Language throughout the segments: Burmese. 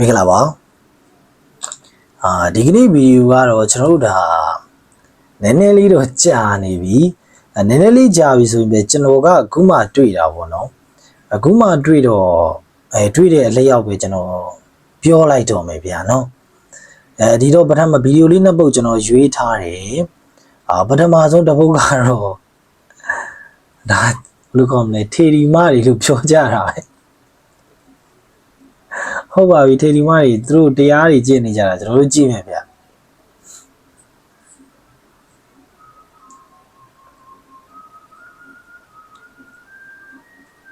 မင်္ဂလာပါအာဒီကနေ့ဗီဒီယိုကတော့ကျွန်တော်တို့ဒါနည်းနည်းလေးတော့ကြာနေပြီအဲနည်းနည်းလေးကြာပြီဆိုရင်ပဲကျွန်တော်ကအခုမှတွေ့တာပေါ့နော်အခုမှတွေ့တော့အဲတွေ့တဲ့အလျောက်ပဲကျွန်တော်ပြောလိုက်တော့မယ်ဗျာနော်အဲဒီတော့ပထမဗီဒီယိုလေးနှစ်ပုတ်ကျွန်တော်ရွေးထားတယ်အာပထမဆုံးတစ်ပုတ်ကတော့ဒါဘယ်လိုကောမလဲထေရီမတွေလို့ပြောကြတာပဲ ဟုတ်ပါပြီထေဒီမတွေသူတို့တရားတွေကြည့်နေကြတာကျွန်တော်တို့ကြည့်မယ်ဗျ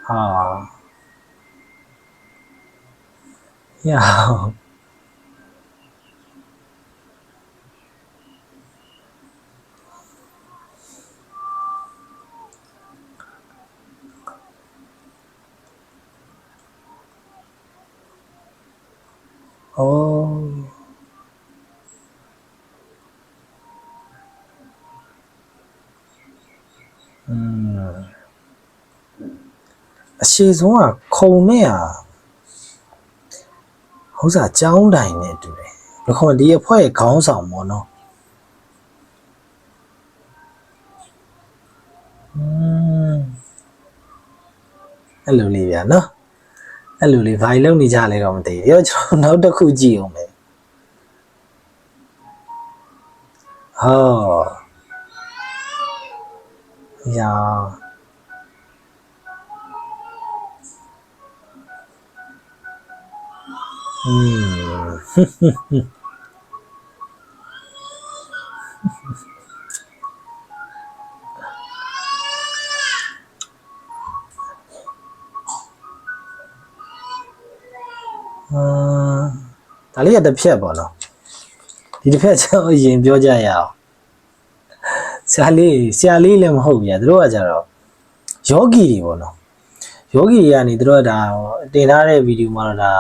ဟာယာโอ้อืมအရှိဆုံးကခုံနဲ့อ่ะဟုတ်စားကြောင်းတိုင်နဲ့တူတယ်ဘယ်ခေါ်ဒီအဖွဲခေါင်းဆောင်ပေါ့နော်อืมအဲ့လိုလေးဗျာနော် အဲ့လိုလေးဘာကြီးလုံးနေကြလဲတော့မသိဘူးရောကျွန်တော်နောက်တစ်ခုကြည့်အောင်မယ်ဟောယာอืม ဒါလေးကတစ်ဖြက်ပေါ့နော်ဒီတစ်ဖြက်ကျွန်တော်အရင်ပြောကြရအောင်ဆရာလေးဆရာလေးလည်းမဟုတ်ဗျာသူတို့ကကြတော့ယောဂီတွေပေါ့နော်ယောဂီတွေကနေသူတို့ကဒါတင်ထားတဲ့ဗီဒီယိုမှာတော့ဒါ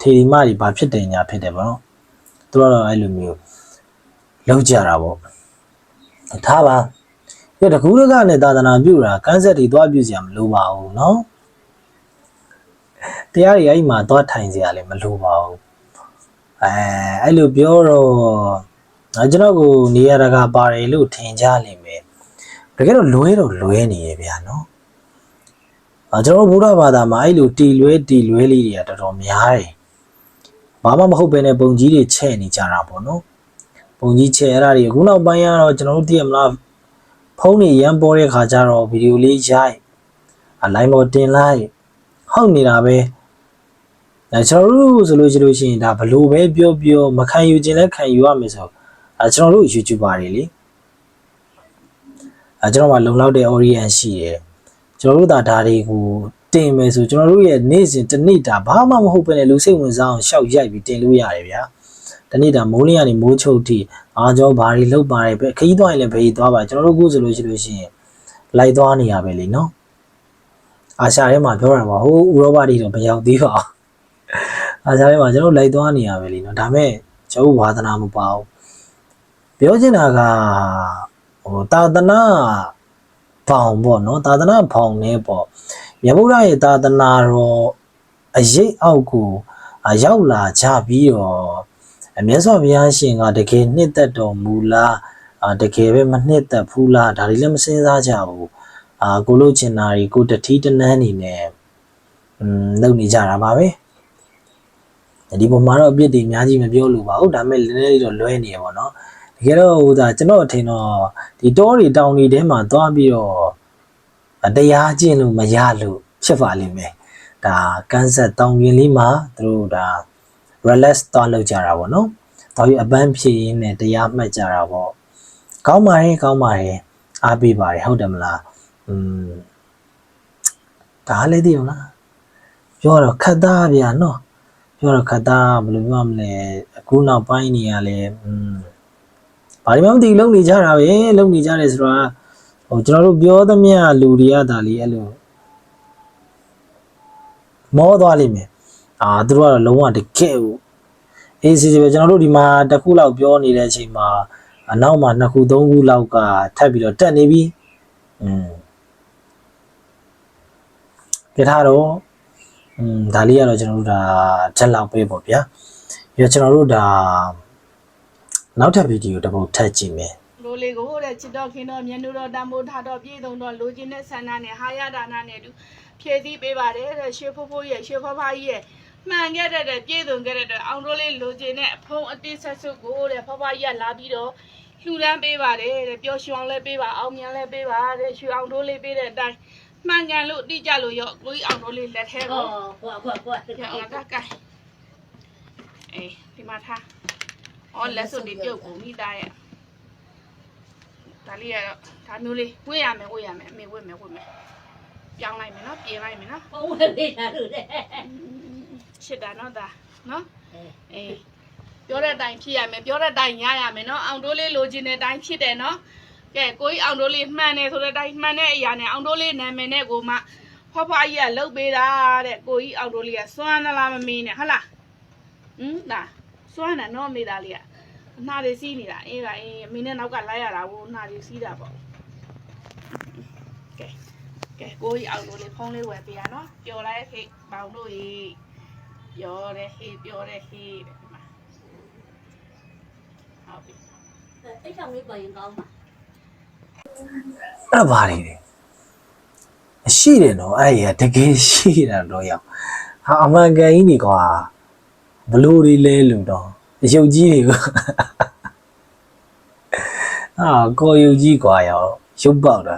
ထေရီမတွေဘာဖြစ်တယ်ညာဖြစ်တယ်ပေါ့နော်သူတို့ကတော့အဲ့လိုမျိုးလောက်ကြတာပေါ့ထားပါပြတကူးရကနဲ့သာသနာပြုတာကန်းဆက်တွေသွားပြုစရာမလိုပါဘူးเนาะ တရားတွေအဲ့ဒီမှာသွားထိုင်စရာလည်းမလိုပါဘူး အဲအဲ့လိုပြောတော့ငါကျွန်တော်ကိုနေရတာကပါတယ်လို့ထင်ကြလိမ့်မယ်တကယ်တော့လွဲတော့လွဲနေရဗျာနော်အဲကျွန်တော်တို့ဘုရားဘာသာမှာအဲ့လိုတီလွဲတီလွဲလေးတွေကတော်တော်များတယ်ဘာမှမဟုတ်ပဲနဲ့ပုံကြီးတွေချဲ့နေကြတာပေါ့နော်ပုံကြီးချဲ့အဲ့ဒါတွေအခုနောက်ပိုင်းကတော့ကျွန်တော်တို့သိရမလားဖုန်းတွေရမ်းပေါ်တဲ့ခါကျတော့ဗီဒီယိုလေးရိုက်အလိုင်းပေါ်တင်လိုက်ဟုတ်နေတာပဲ အဲကျွန်တော်တို့ဆိုလို့ရှိလို့ရှိရင်ဒါဘလို့ပဲပြောပြောမခံယူခြင်းလည်းခံယူရမယ်ဆိုအဲကျွန်တော်တို့ YouTuber တွေလေအဲကျွန်တော်မှလုံလောက်တဲ့ audience ရှိတယ်ကျွန်တော်တို့ဒါဒါတွေကိုတင်မယ်ဆိုကျွန်တော်တို့ရဲ့နေ့စဉ်တစ်နေ့တာဘာမှမဟုတ်ပဲလေလူစိတ်ဝင်စားအောင်ရှောက်ရိုက်ပြီးတင်လို့ရတယ်ဗျာတနေ့တာမိုးလေးကနေမိုးချုပ်ထိအားကြောဘာတွေလောက်ပါတယ်ပဲခကြီးသွားရင်လည်းဘေးသွားပါကျွန်တော်တို့ခုဆိုလို့ရှိလို့ရှိရင်လိုက်သွားနေရပဲလေနော်အာရှထဲမှာပြောတာပါဟိုဥရောပတွေတော့မရောက်သေးပါဘူး အားစားထဲမှာကျွန်တော်လိုက်သွားနေရပဲလीနော်ဒါမဲ့ကျွန်တော်ဝါသနာမပါဘူးပြောချင်တာကဟိုသာသနာဖောင်ပေါ့နော်သာသနာဖောင်နေပေါ့မြတ်ဗုဒ္ဓရဲ့သာသနာတော်အရေးအောက်ကိုအာရောက်လာကြပြီးတော့အမြတ်စွာဘုရားရှင်ကတကယ်နှစ်သက်တော်မူလားအာတကယ်ပဲမနှစ်သက်ဘူးလားဒါတွေလည်းမစင်စားကြဘူးအာကိုလို့ချင်တာတွေကိုတတိတနန်းနေနဲ့อืมလုပ်နေကြတာပါပဲ ဒီပုံမှာတော့အပြစ်တွေအများကြီးမပြောလို့ပါဘူးဒါပေမဲ့လည်းလည်းတော့လွဲနေရပါတော့တကယ်တော့ဟိုဒါကျွန်တော်အထင်တော့ဒီတောတွေတောင်တွေထဲမှာသွားပြီးတော့တရားကျင့်လို့မရလို့ဖြစ်ပါလိမ့်မယ်ဒါကန်းဆက်တောင်ပြင်လေးမှာသူတို့ဒါ relax သွားလောက်ကြတာပေါ့နော်တော်ရအပန်းဖြည့်ရင်းနဲ့တရားမှတ်ကြတာပေါ့ကောင်းပါတယ်ကောင်းပါတယ်အားပေးပါတယ်ဟုတ်တယ်မလားอืมဒါလည်းသိအောင်လားပြောတော့ခတ်သားဗျာနော် ပြောတော့ခတ်သားဘယ်လိုပြောမလဲအခုနောက်ပိုင်းနေရလဲอืมဘာဒီမှမသိလုံနေကြတာပဲလုံနေကြတယ်ဆိုတော့ဟိုကျွန်တော်တို့ပြောသမျှလူတွေကဒါလီအဲ့လိုမောသွားလိမ့်မယ်အာသူတို့ကတော့လုံးဝတကယ်ကိုအေးစီစီပဲကျွန်တော်တို့ဒီမှာတစ်ခုလောက်ပြောနေတဲ့အချိန်မှာအနောက်မှာနှစ်ခုသုံးခုလောက်ကထပ်ပြီးတော့တက်နေပြီอืมကြထားတော့ อืมဒါလေးကတော့ကျွန်တော်တို့ဒါချက်လောက်ပေးပေါ့ဗျာပြီးတော့ကျွန်တော်တို့ဒါနောက်ထပ်ဗီဒီယိုတစ်ပုဒ်ထပ်ကြည့်မယ်လိုလေးကိုတဲ့ချစ်တော်ခင်တော်မြတ်တော်တန်ဖိုးထားတော်ပြည်တော်လိုချင်တဲ့ဆန္ဒနဲ့ဟာရဒါနာနဲ့တူဖြည့်ဆည်းပေးပါတယ်တဲ့ရှေဖိုးဖိုးရဲ့ရှေဖဖားကြီးရဲ့မှန်ခဲ့တဲ့တဲ့ပြည်သူခဲ့တဲ့တဲ့အောင်တို့လေးလိုချင်တဲ့အဖုံးအတိဆက်စုကိုတဲ့ဖဖားကြီးကလာပြီးတော့လှူဒန်းပေးပါတယ်တဲ့ပျော်ရွှင်အောင်လည်းပေးပါအောင်မြင်လည်းပေးပါတဲ့ရွှေအောင်တို့လေးပေးတဲ့အတိုင်း မှန်ကန်လို့တိကျလို့ရောကိုကြီးအောင်တော့လေးလက်ထဲကိုဟောကိုကကိုကတက်အောင်တက်ကိုင်အေးဒီမှာထားအော်လက်စွပ်တွေပြုတ်ကုန်မိသားရဲ့ဒါလေးကတော့ဒါမျိုးလေးဝေ့ရမယ်ဝေ့ရမယ်အမေဝေ့မယ်ဝေ့မယ်ပြောင်းလိုက်မယ်နော်ပြင်လိုက်မယ်နော်ပုံဝေ့ပေးတာလို့တဲ့ချစ်တာနော်ဒါနော်အေးပြောတဲ့အတိုင်းဖြစ်ရမယ်ပြောတဲ့အတိုင်းညရမယ်နော်အောင်တိုးလေးလိုချင်တဲ့အတိုင်းဖြစ်တယ်နော် ကဲကိုကြီးအောင်တို့လေးမှန်တယ်ဆိုတဲ့အတိုင်းမှန်တဲ့အရာနဲ့အောင်တို့လေးနာမည်နဲ့ကိုမှဖွားဖွားကြီးကလှုပ်ပေးတာတဲ့ကိုကြီးအောင်တို့လေးကစွမ်းသလားမမင်းနဲ့ဟုတ်လားဟင်ဒါစွမ်းတာနော်မိသားလေးကအနာတွေစီးနေတာအေးပါအေးအမေနဲ့နောက်ကလိုက်ရတာကိုအနာတွေစီးတာပေါ့ကဲကဲကိုကြီးအောင်တို့လေးဖုန်းလေးဝယ်ပေးရနော်ပျော်လိုက်ဟေ့ဘောင်တို့ရေပျော်တယ်ဟေ့ပျော်တယ်ဟေ့တဲ့ဟုတ်ပြီအဲ့ကောင်လေးပေါ်ရင်ကောင်းပါ အဲ့ဒါဘာတွေလဲရှိတယ်နော်အဲ့ဒီကတကယ်ရှိတာတော့ရောက်ဟာအမှန်ကန်ကြီးနေကွာဘလို့တွေလဲလူတော့ရုပ်ကြီးတွေကအာကိုရုပ်ကြီးကွာရောက်ရုပ်ပေါက်တာ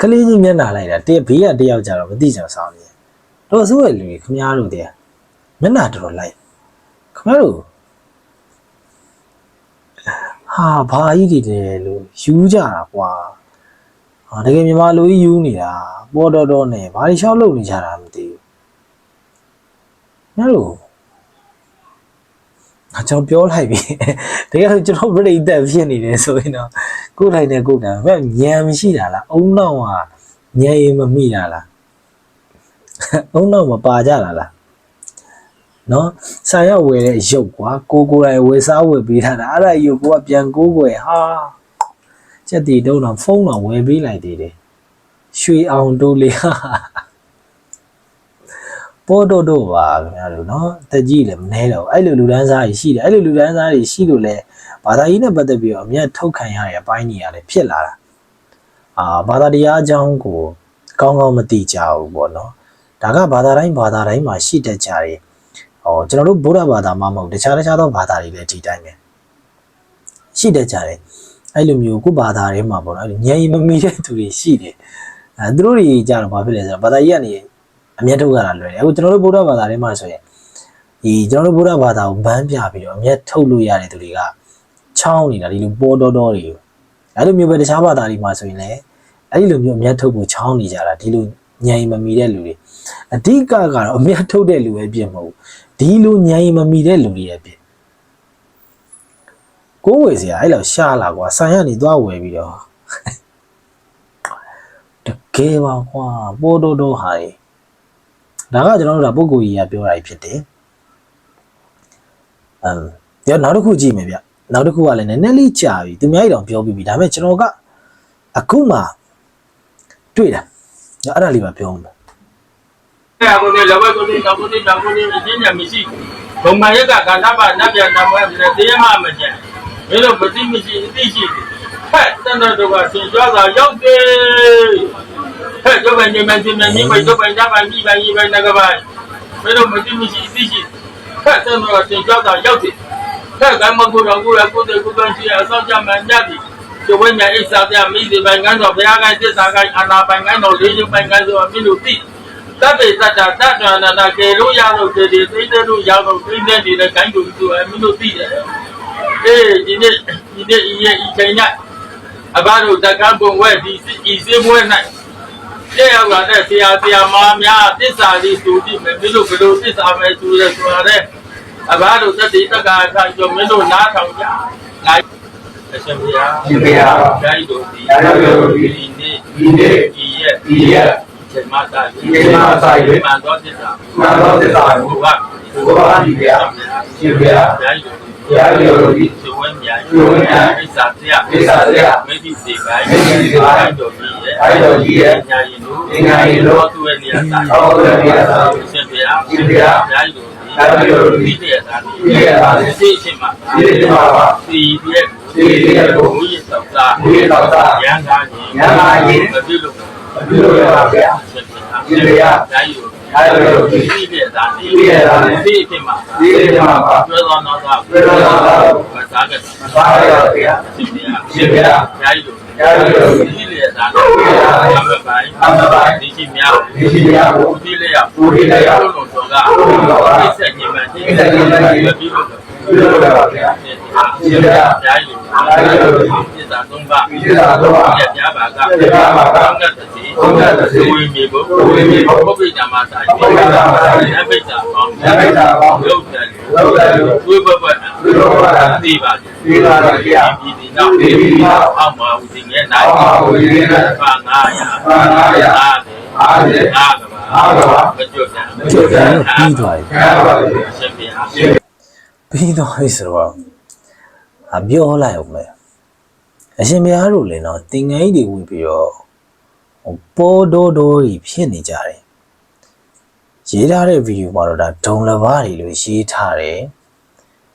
ကလေးကြီးမျက်နှာလိုက်တာတည့်ဘေးကတယောက်ကြတော့မသိကြဆောင်နေတော့ဆိုးရလူကြီးခမားတို့တည်းမျက်နှာတော်တော်လိုက်ခမားတို့ ဟာဘာကြီးတွေလဲလို့ယူကြတာကွာဟာတကယ်မြန်မာလူကြီးယူနေတာပေါ်တော်တော်နဲ့ဘာတွေရှောက်လုပ်နေကြတာမသိဘူးညလို့အကြောင်းပြောလိုက်ပြီတကယ်လို့ကျွန်တော်ပြိတ္တဖြစ်နေတယ်ဆိုရင်တော့ကိုယ်လိုက်နဲ့ကိုယ်ကဘယ်ညံမရှိတာလားအုံနောက်ကညံရင်မမိတာလားအုံနောက်မပါကြတာလား နော်ဆာရောက်ဝယ်တဲ့ရုပ်ကွာကိုကိုယ်တိုင်ဝယ်စားဝယ်ပေးထားတာအဲ့ဒါရုပ်ကိုကပြန်ကိုးကွယ်ဟာစက်တီတုံးတော့ဖုန်းတော့ဝယ်ပေးလိုက်သေးတယ်ရွှေအောင်တိုးလေးဟာပေါ်တော့တော့ပါခင်ဗျားတို့နော်တက်ကြီးလည်းမနှဲတော့ဘူးအဲ့လိုလူဒန်းစားကြီးရှိတယ်အဲ့လိုလူဒန်းစားကြီးရှိလို့လဲဘာသာရေးနဲ့ပတ်သက်ပြီးတော့အမျက်ထုတ်ခံရတဲ့အပိုင်းကြီးရတယ်ဖြစ်လာတာအာဘာသာတရားအကြောင်းကိုကောင်းကောင်းမသိကြဘူးပေါ့နော်ဒါကဘာသာတိုင်းဘာသာတိုင်းမှာရှိတတ်ကြတယ် ဟောကျွန်တော်တို့ဗုဒ္ဓဘာသာမှမဟုတ်တခြားတခြားသောဘာသာတွေလည်းဒီတိုင်းပဲရှိတတ်ကြတယ်အဲ့လိုမျိုးကိုယ့်ဘာသာတွေမှာပေါ့နော်အဲ့လိုဉာဏ်ရည်မမီတဲ့သူတွေရှိတယ်အဲသူတို့တွေကြတော့ဘာဖြစ်လဲဆိုတော့ဘာသာကြီးကနေအမျက်ထုတ်ရတာလွယ်တယ်အခုကျွန်တော်တို့ဗုဒ္ဓဘာသာတွေမှာဆိုရင်ဒီကျွန်တော်တို့ဗုဒ္ဓဘာသာကိုဘန်းပြပြီးတော့အမျက်ထုတ်လို့ရတဲ့သူတွေကချောင်းနေတာဒီလိုပေါ်တော်တော်တွေကိုအဲ့လိုမျိုးပဲတခြားဘာသာတွေမှာဆိုရင်လည်းအဲ့ဒီလိုမျိုးအမျက်ထုတ်ဖို့ချောင်းနေကြတာဒီလိုဉာဏ်ရည်မမီတဲ့လူတွေအဓိကကတော့အမျက်ထုတ်တဲ့လူပဲပြင်မဟုတ်ဘူး ဒီလိုညံရင်မမီတဲ့လူတွေရဲ့ဖြစ်ကိုယ်ဝယ်စရာအဲ့လောက်ရှားလာကွာဆိုင်ရနေသွားဝယ်ပြီးတော့တကယ်ပါကွာပိုးတော်တော်ဟာတွေဒါကကျွန်တော်တို့ကပုံကိုကြီးကပြောတာဖြစ်တယ်အမ်ဒီနောက်တစ်ခုကြည့်မယ်ဗျနောက်တစ်ခုကလည်းနည်းနည်းလေးကြာပြီသူများကြီးတောင်ပြောပြီးပြီဒါပေမဲ့ကျွန်တော်ကအခုမှတွေ့တာအဲ့ဒါလေးပါပြောမှာအဲ့ အကုန်နဲ့လောဘကိုနဲ့တောက်ကိုနဲ့တောက်ကိုနဲ့အချင်းညာမရှိဘုံမရက်ကကာသပါနတ်ပြန်တော်မဲ့တရားမှမကျန်မင်းတို့မသိမရှိအသိရှိဖက်တန်တော်တို့ကသင်ကြွားတာရောက်တယ်ဖက်ကျုပ်ပိုင်နေမတင်မနေမကျုပ်ပိုင်ကြပိုင်ပြီးပိုင်ကြီးပိုင်ငကပိုင်မင်းတို့မသိမရှိအသိရှိဖက်တန်တော်ကသင်ကြွားတာရောက်တယ်ဖက်ကမကူတော်ကူရကုတဲ့ကုတော်ရှိအစောကြမှန်ကြသည်ကျဝိညာဉ်အိစာပြမိစီပိုင်ကန်းတော်ဘုရားကသစ္စာကအာနာပိုင်ကန်းတော်လေးချုပ်ပိုင်ကန်းဆိုမင်းတို့သိ တတ္တိတတ္တတတ္တနာနာကေလို့ရလို့ကေဒီသိတဲ့လို့ရလို့သိတဲ့နေတဲ့ခိုင်းတူသူအမင်းတို့သိတယ်။အေးဒီနေ့ဒီနေ့ဤရဲ့ဤချိန်၌အဘတို့တက္ကဘုံဝဲဒီဤစေးပွဲ၌တဲ့ရောက်လာတဲ့ဆရာဆရာမများသစ္စာလေးသူကြည့်မယ်မင်းတို့ဘယ်လိုသစ္စာမဲသူလဲဆိုရတဲ့အဘတို့တတ္တိတက္ကအခါကျော်မင်းတို့နားထောင်ကြ။လိုက်အရှင်ဘုရားရှင်ဘုရားဓာတ်တို့ဒီဓာတ်တို့ဒီဒီနေ့ဒီနေ့ဒီရဲ့ဒီရ က်ချိန်မှသာဒီချိန်မှသာ၍မှန်တော်သစ္စာမှန်သောသစ္စာကိုဘုရားဘုရားဒီဘုရားရှင်ဘုရားဓာတ်တို့ဘုရားရောဒီဇဝဉ္ညာဇဝဉ္ညာဣစ္ဆာပြဣစ္ဆာပြမေတိစေကိုင်းမေတ္တိစေကိုင်းတို့ပြီးရဲ့အာရုံကြီးရဲ့ညာရင်တို့ဉာဏ်ရည်တို့သူ့ရဲ့နေရာသာသောသူရဲ့နေရာသာရှင်ဘုရားရှင်ဘုရားဘုရားကြီးတို့ဘုရားကြီးတို့ဒီတဲ့သာဒီဒီတဲ့သာဒီသိရှင်မှာဒီနေ့မှာပါဒီတဲ့ဒီတဲ့ကိုဘုရားသောတာဒီတော့သာရန်ကားကြီးရန်ကားကြီးမပြုလို့အပြုလို့ရပါဗျာ ရှင်ဘုရားဘုရားကြီးတို့အာရုံကြီးဒီတဲ့သာဒီဒီတဲ့သာဒီသိရှင်မှာဒီနေ့မှာပါကျွဲတော်တော်သာပြေတော်သာမစားကြမပါရပါဗျာရှင်ဘုရားရှင်ဘုရားဘုရားကြီးတို့အာရုံကြီးဒီလေသာအမပိုင်အမပိုင်းဒီရှိမြောက်ဒီရှိရကိုဒီလေရောက်ဦးဒီလည်းရောက်ဘုလုံးတော်ကဒီဆက်ခြင်းမှဒီဆက်ခြင်းမှပြီးလို့ ပြုလို့ရပါဗျာရှင်ဘုရားဘုရားကြီးဒီသာသုံးပါဒီသာတော့ပြပြပါကပြပြပါကကောင်းတဲ့သတိကောင်းတဲ့သတိဝိမြေဘုဝိမြေဘုဘုပိတမသာတိဘုပိတမသာတိနမိတ်တာပေါင်းနမိတ်တာပေါင်းလုတ်တယ်လုတ်တယ်လို့ဝိဘဘတ်ဝိဘဘတ်သိပါစေဒီသာတော့ဗျာဒီဒီနောက်ဒီဒီနောက်အောက်မှာဦးဒီငယ်နိုင်အောက်မှာဦးဒီငယ်နိုင်ပါ900ပါ900အားတယ်အားတယ်အားကပါအားကပါမကျွတ်တယ်ကျွတ်တယ်ပြီးသွားပြီခံပါပါဗျာရှင်ဘုရားရှင်ပြီး သွားပြီဆိုတော့အပြောလိုက်အောင်မယ်အရှင်မြတ်တို့လည်းတော့တင်ငယ်ကြီးတွေဝင်ပြီးတော့ဟိုပေါ်တော်တော်ကြီးဖြစ်နေကြတယ်ရေးထားတဲ့ဗီဒီယိုမှာတော့ဒါဒုံလဘာတွေလို့ရေးထားတယ်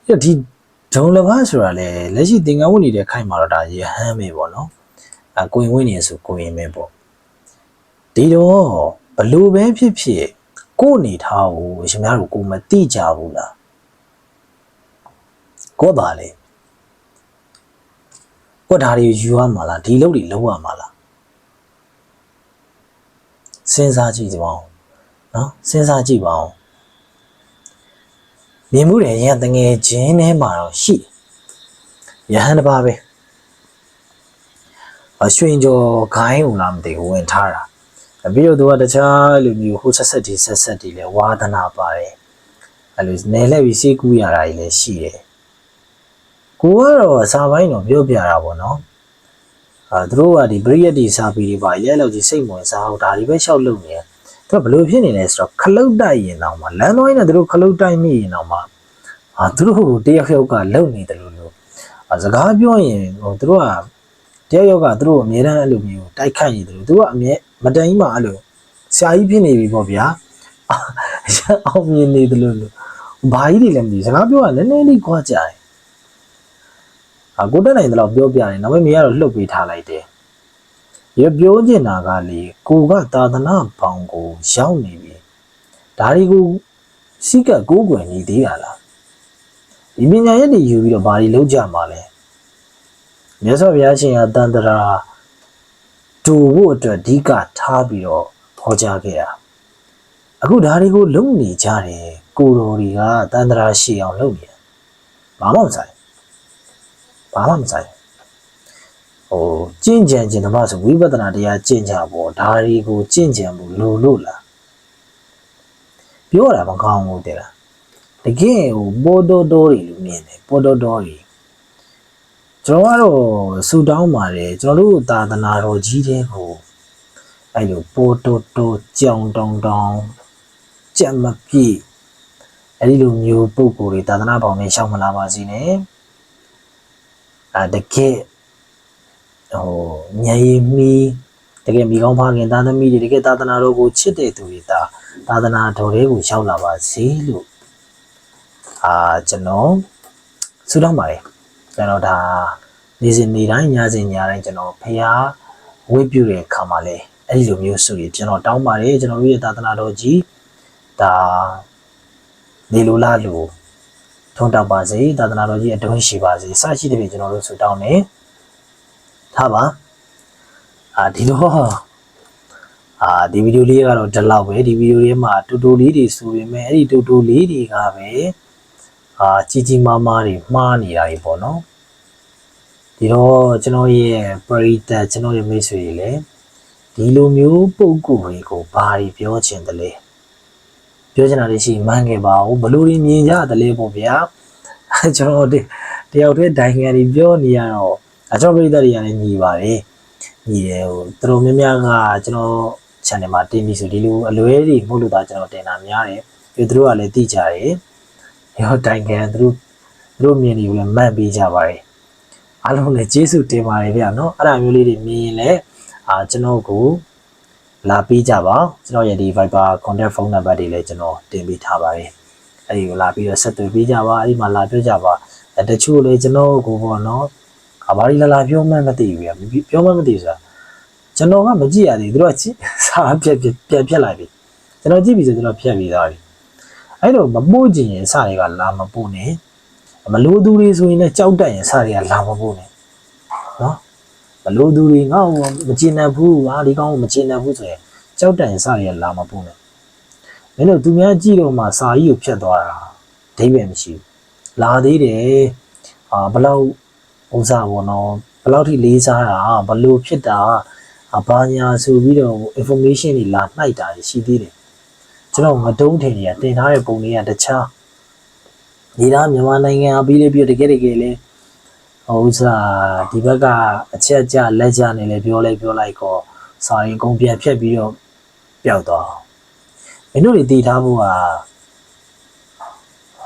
ပြီးတော့ဒီဒုံလဘာဆိုတာလေလက်ရှိတင်ငယ်ဝင်နေတဲ့ခိုင်မှာတော့ဒါရဟန်းပဲပေါ့နော်အကိုရင်ဝင်နေဆိုကိုရင်ပဲပေါ့ဒီတော့ဘလို့ပဲဖြစ်ဖြစ်ကို့အနေထားကိုအရှင်မြတ်တို့ကိုမတိကြဘူးလား ကိုယ်ပါလေကိုယ်ဒါတွေယူရမှာလားဒီလုပ်တွေလုံးရမှာလားစဉ်းစားကြည့်ကြပါဦးနော်စဉ်းစားကြည့်ပါဦးမြင်မှုတယ်ရန်တငယ်ချင်းထဲမှာတော့ရှိတယ်ရဟန်းတစ်ပါးပဲအရွှင်ကျော်ခိုင်းဦးလားမသိဘူးဝင်ထားတာအပြီးတော့သူကတခြားလူမျိုးဟိုဆက်ဆက်ဒီဆက်ဆက်ဒီလဲဝါသနာပါတယ်အဲ့လိုနယ်လက်ပြီးစေးကူးရတာကြီးလည်းရှိတယ် ကိုကတော့အစာပိုင်းတော့ပြောပြတာပေါ့နော်အာသူတို့ကဒီပရိယတ်ဒီစာပီတွေပါရဲလောက်ကြီးစိတ်ဝင်စားအောင်ဒါတွေပဲလျှောက်လုပ်နေတယ်သူကဘလို့ဖြစ်နေလဲဆိုတော့ခလုတ်တိုက်ရင်တော့မှလမ်းသွားရင်လည်းသူတို့ခလုတ်တိုက်မိရင်တော့မှအာသူတို့တယောက်ယောက်ကလုံနေတယ်လို့လို့အာစကားပြောရင်ဟိုသူတို့ကတယောက်ယောက်ကသူတို့အမြဲတမ်းအဲ့လိုမျိုးတိုက်ခိုက်နေတယ်လို့သူကအမြဲမတန်ကြီးမှအဲ့လိုဆရာကြီးဖြစ်နေပြီပေါ့ဗျာအာအောင်မြင်နေတယ်လို့လို့ဘာကြီးတွေလည်းမသိဘူးစကားပြောတာနည်းနည်းလေးခွာကြတယ် အကိုတက်နိုင်တယ်လို့ပြောပြတယ်နောက်မမေကတော့လှုပ်ပေးထားလိုက်တယ်ရပြောချင်တာကလေကိုကသာသနာဘောင်ကိုရောက်နေပြီဒါတွေကိုစိကကိုးကွယ်နေသေးတာလားဒီပညာရက်တွေယူပြီးတော့ဘာတွေလုပ်ကြမှာလဲမြတ်စွာဘုရားရှင်ကတန်တရာတူဖို့အတွက်အဓိကထားပြီးတော့ဟောကြားခဲ့တာအခုဒါတွေကိုလုံနေကြတယ်ကိုတော်တွေကတန်တရာရှိအောင်လုပ်နေတယ်ဘာမှမဆိုင် ဘာမှမဆိုင်ဟိုကျင့်ကြံခြင်းဓမ္မဆိုဝိပဿနာတရားကျင့်ကြပေါ့ဒါတွေကိုကျင့်ကြံဖို့လိုလို့လားပြောရတာမကောင်းဘူးတဲ့လားတကယ်ဟိုပေါ်တော်တော်တွေလို့မြင်တယ်ပေါ်တော်တော်တွေကျွန်တော်ကတော့ဆူတောင်းပါတယ်ကျွန်တော်တို့သာသနာတော်ကြီးတဲ့ကိုအဲ့လိုပေါ်တော်တော်ကြောင်တောင်တောင်ကြက်မပြည့်အဲ့ဒီလိုမျိုးပုံကိုယ်တွေသာသနာပေါင်းနဲ့ရှောင်မလာပါစေနဲ့ အာတကယ်ဟိုညရီမီတကယ်မိကောင်းဖခင်သာသမီတွေတကယ်သာသနာတော်ကိုချစ်တဲ့သူတွေဒါသာသနာတော်တွေကိုရောက်လာပါစေလို့အာကျွန်တော်ဆုတောင်းပါတယ်ကျွန်တော်ဒါနေ့စဉ်နေ့တိုင်းညစဉ်ညတိုင်းကျွန်တော်ဖះဝိပြုတဲ့အခါမှာလဲအဲ့ဒီလိုမျိုးဆိုရင်ကျွန်တော်တောင်းပါတယ်ကျွန်တော်တို့ရဲ့သာသနာတော်ကြီးဒါနေလိုလားလို့ ထုံးတောက်ပါစေသာသနာတော်ကြီးအတွင်းရှိပါစေစရှိတဲ့ပြင်ကျွန်တော်တို့ဆုတောင်းနေထားပါအာဒီတော့အာဒီဗီဒီယိုလေးကတော့ဒီလောက်ပဲဒီဗီဒီယိုလေးမှာတူတူလေးတွေဆိုပေမဲ့အဲ့ဒီတူတူလေးတွေကပဲအာကြီးကြီးမားမားတွေမှားနေတာတွေပေါ့နော်ဒီတော့ကျွန်တော်ရဲ့ပရိသတ်ကျွန်တော်ရဲ့မိတ်ဆွေတွေလည်းဒီလိုမျိုးပုံကိုယ်တွေကိုဘာတွေပြောချင်တယ်လဲ ပြောချင်တာတွေရှိရင်မှန်းခဲ့ပါဦးဘလို့တွေမြင်ကြတယ်လေပေါ့ဗျာအဲကျွန်တော်တတယောက်တည်းဒိုင်ငံတွေပြောနေရတော့အကျွန်တော်ပြည်သက်တွေကလည်းညီပါတယ်ညီတယ်ဟိုသူတို့များများကကျွန်တော် channel မှာတင်ပြီးဆိုဒီလိုအလွဲတွေမဟုတ်လို့ဒါကျွန်တော်တင်တာများတယ်ပြီးသူတို့ကလည်းသိကြတယ်ရောဒိုင်ငံသူတို့သူတို့မြင်နေကိုလည်းမှတ်ပေးကြပါတယ်အားလုံးလည်းကျေးဇူးတင်ပါတယ်ဗျာနော်အဲ့ဒါမျိုးလေးတွေမြင်ရင်လည်းအာကျွန်တော်ကို လာပေးကြပါကျွန်တော်ရဲ့ဒီ Viber contact phone number တွေလည်းကျွန်တော်တင်ပေးထားပါတယ်အဲ့ဒီကိုလာပြီးတော့ဆက်သွယ်ပေးကြပါအဲ့ဒီမှာလာပြောကြပါအဲတချို့လည်းကျွန်တော်ကိုပေါ့နော်အဘာဒီလာလာပြောမှန်းမသိဘူးဗျပြောမှန်းမသိဆိုတာကျွန်တော်ကမကြည့်ရသေးဘူးသူတို့ကကြည့်စာပြက်ပြက်ပြက်ပြက်လိုက်ပြီကျွန်တော်ကြည့်ပြီဆိုကျွန်တော်ဖြတ်ပြီးသားပြီအဲ့တော့မပို့ကြည့်ရင်စာတွေကလာမပို့နဲ့မလို့သူတွေဆိုရင်လည်းကြောက်တက်ရင်စာတွေကလာမပို့နဲ့နော် မလို့သူတွေငါ့ကိုမကျင်납ဘူးဟာဒီကောင်ကိုမကျင်납ဘူးဆိုရင်ကြောက်တက်ရင်စာတွေကလာမပို့နဲ့မင်းတို့သူများကြည့်တော့မှစာကြီးကိုဖြတ်သွားတာအဓိပ္ပာယ်မရှိဘူးလာသေးတယ်အာဘလောက်ဥစားပေါ့နော်ဘလောက်ထိလေးစားတာဘလို့ဖြစ်တာအဘာညာဆိုပြီးတော့ information တွေလာနှိုက်တာရှိသေးတယ်ကျွန်တော်ငတုံးထင်တွေကတင်ထားတဲ့ပုံတွေကတခြားဒီလားမြန်မာနိုင်ငံအပြီးလေးပြီးတော့တကယ်တကယ်လေးဟို ဥစားဒီဘက်ကအချက်အကျလက်ကျနေလေပြောလိုက်ပြောလိုက်ကောစာရင်ကုန်ပြန်ဖြတ်ပြီးတော့ပျောက်သွားမင်းတို့တွေတည်ထားဖို့က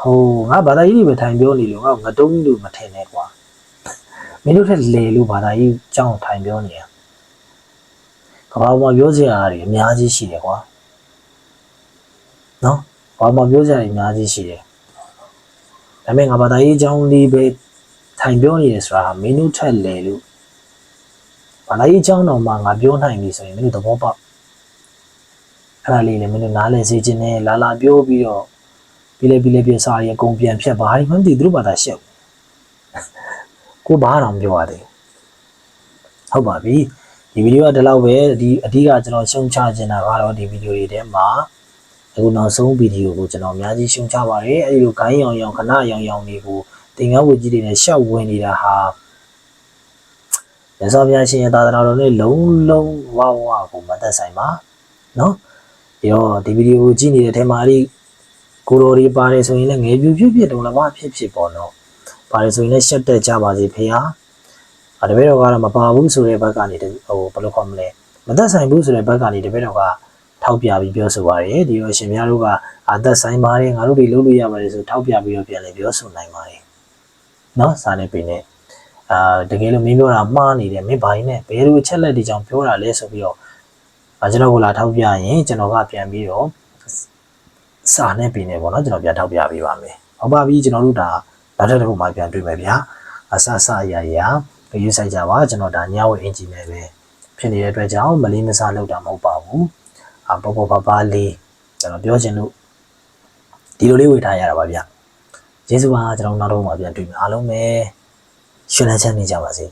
ဟိုငါဘာသာရေးတွေပဲထိုင်ပြောနေလို့ငါငတုံးလို့မထင်နဲ့ကွာမင်းတို့ထက်လေလို့ဘာသာရေးအကြောင်းထိုင်ပြောနေရကဘာပေါ်ပြောစရာတွေအများကြီးရှိတယ်ကွာနော်ဘာမှပြောစရာတွေအများကြီးရှိတယ်ဒါပေမဲ့ငါဘာသာရေးအကြောင်းလေးပဲ ထိုင်ပြောနေတယ်ဆိုတာမင်းတို့ထက်လေလို့ဘာသာရေးအကြောင်းတော့မှငါပြောနိုင်ပြီဆိုရင်မင်းတို့သဘောပေါက်အဲ့ဒါလေးလည်းမင်းတို့နားလည်စေခြင်းနဲ့လာလာပြောပြီးတော့ပြီးလေပြီးလေပြစာရီအကုန်ပြန်ဖြတ်ပါဒီမှမသိသူတို့ဘာသာရှက်ကိုဘာတော့မပြောရသေးဟုတ်ပါပြီဒီဗီဒီယိုကဒီလောက်ပဲဒီအဓိကကျွန်တော်ရှုံချခြင်းတာကတော့ဒီဗီဒီယိုတွေထဲမှာအခုနောက်ဆုံးဗီဒီယိုကိုကျွန်တော်အများကြီးရှုံချပါတယ်အဲဒီလိုဂိုင်းရောင်ရောင်ခဏရောင်ရောင်တွေကို တင်ကားဝကြီးတွေနဲ့ရှောက်ဝင်နေတာဟာရသော်ပြရှင်ရဲ့သာသနာတော်နဲ့လုံးလုံးဝဝကိုမသက်ဆိုင်ပါနော်ပြီးတော့ဒီဗီဒီယိုကိုကြည့်နေတဲ့ထဲမှာအဲ့ဒီကိုရိုတွေပါတယ်ဆိုရင်လည်းငယ်ပြူဖြစ်ဖြစ်တုံးလည်းမဖြစ်ဖြစ်ပေါ့နော်ပါတယ်ဆိုရင်လည်းရှက်တက်ကြပါစေဖေဟာအဲတပည့်တော်ကတော့မပါဘူးဆိုတဲ့ဘက်ကနေဟိုဘယ်လိုခေါ်မလဲမသက်ဆိုင်ဘူးဆိုတဲ့ဘက်ကနေတပည့်တော်ကထောက်ပြပြီးပြောဆိုပါတယ်ဒီတော့ရှင်များတို့ကအသက်ဆိုင်ပါတယ်ငါတို့တွေလုပ်လို့ရပါတယ်ဆိုထောက်ပြပြီးတော့ပြန်လည်ပြောဆိုနိုင်ပါတယ် နော်စာနဲ့ပြင်နဲ့အာတကယ်လို့မင်းပြောတာမှားနေတယ်မင်းဘာကြီးနဲ့ဘယ်လိုအချက်လက်တွေကြောင့်ပြောတာလဲဆိုပြီးတော့အာကျွန်တော်ကလာထောက်ပြရင်ကျွန်တော်ကပြန်ပြီးတော့စာနဲ့ပြင်နေပေါ့နော်ကျွန်တော်ပြန်ထောက်ပြပေးပါမယ်ဟုတ်ပါပြီကျွန်တော်တို့ဒါနောက်တစ်ခုမှပြန်တွေ့မယ်ဗျာအဆဆအရာရာရေးဆိုင်ကြပါကျွန်တော်ဒါညဝအင်ဂျင်နယ်ပဲဖြစ်နေတဲ့အတွက်ကြောင့်မလေးမစားလောက်တာမဟုတ်ပါဘူးအပေါ်ပေါ်ပါပါလေးကျွန်တော်ပြောချင်လို့ဒီလိုလေးဝေထားရတာပါဗျ ကျေးဇူးပါကျွန်တော်နောက်တော့မှပြန်တွေ့မယ်အားလုံးပဲရှင်လန်းချမ်းနေကြပါစေ